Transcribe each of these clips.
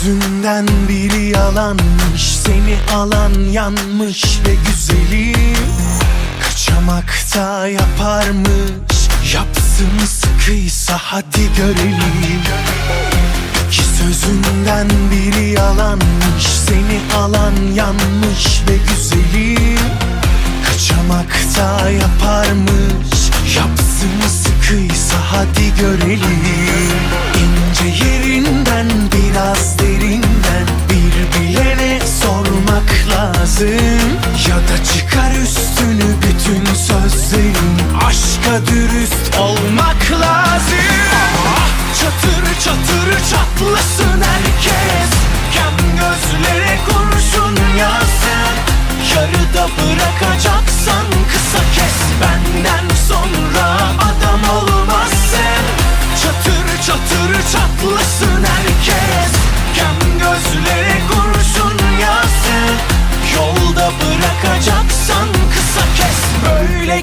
sözünden biri yalanmış Seni alan yanmış ve güzelim Kaçamakta yaparmış. Yapsın sıkıysa hadi görelim. Ki sözünden biri yalanmış Seni alan yanmış ve güzelim Kaçamakta yaparmış. Yapsın sıkıysa hadi görelim. İnce lazım Ya da çıkar üstünü bütün sözlerin. Aşka dürüst olmak lazım. Ah, Çatır çatır çatlasın herkes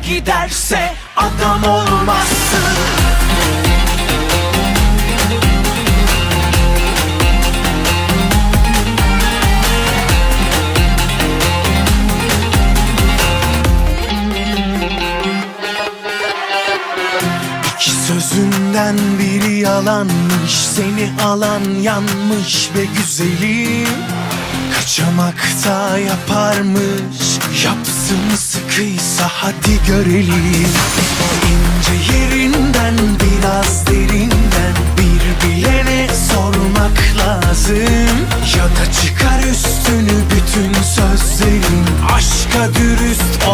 giderse adam olmazsın. İki sözünden biri yalanmış Seni alan yanmış ve güzelim Kaçamakta yaparmış Yapsın sıkıysa hadi görelim. İnce yerinden biraz derinden Bir bilene sormak lazım. Ya da çıkar üstünü bütün sözlerin. Aşka dürüst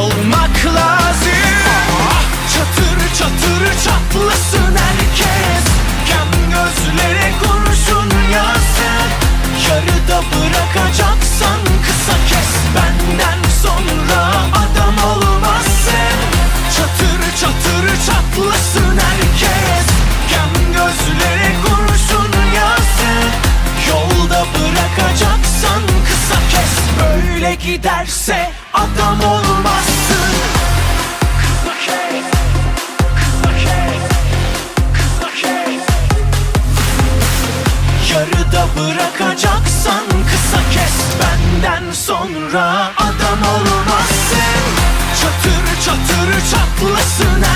giderse adam olmazsın. Yarıda bırakacaksan kısa kes Benden sonra adam olmazsın. Çatır çatır çatlasın